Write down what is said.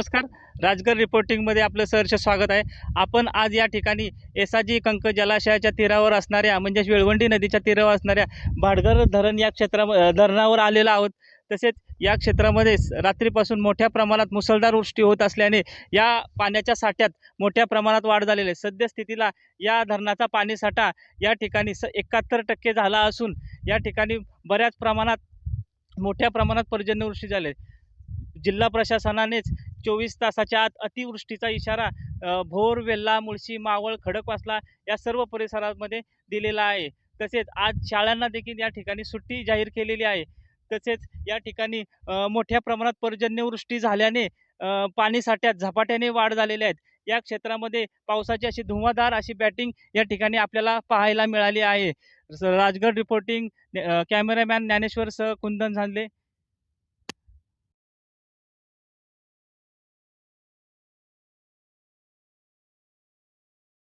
नमस्कार. राजगड रिपोर्टिंगमध्ये आपलं सहर्ष स्वागत आहे. आपण आज या ठिकाणी एसाजी कंक जलाशयाच्या तीरावर असणाऱ्या म्हणजेच वेळवंडी नदीच्या तीरावर असणाऱ्या भाडगर धरण या क्षेत्रा धरणावर आलेलो आहोत. तसेच या क्षेत्रामध्ये रात्रीपासून मोठ्या प्रमाणात मुसळधार वृष्टी होत असल्याने या पाण्याच्या साठ्यात मोठ्या प्रमाणात वाढ झालेली आहे. सद्यस्थितीला या धरणाचा पाणीसाठा या ठिकाणी स एकाहत्तर टक्के झाला असून या ठिकाणी बऱ्याच प्रमाणात मोठ्या प्रमाणात पर्जन्यवृष्टी झाली जिल्हा प्रशासनानेच चोवीस तासाच्या आत अतिवृष्टीचा इशारा भोर वेल्ला मुळशी मावळ खडकवासला या सर्व परिसरामध्ये दिलेला आहे. तसेच आज शाळांना देखील या ठिकाणी सुट्टी जाहीर केलेली आहे. तसेच या ठिकाणी मोठ्या प्रमाणात पर्जन्यवृष्टी झाल्याने पाणीसाठ्यात झपाट्याने वाढ झालेल्या आहेत या क्षेत्रामध्ये पावसाची अशी धुवाधार अशी बॅटिंग या ठिकाणी आपल्याला पाहायला मिळाली आहे. स- राजगड रिपोर्टिंग कॅमेरामॅन ज्ञानेश्वर सह कुंदन झाले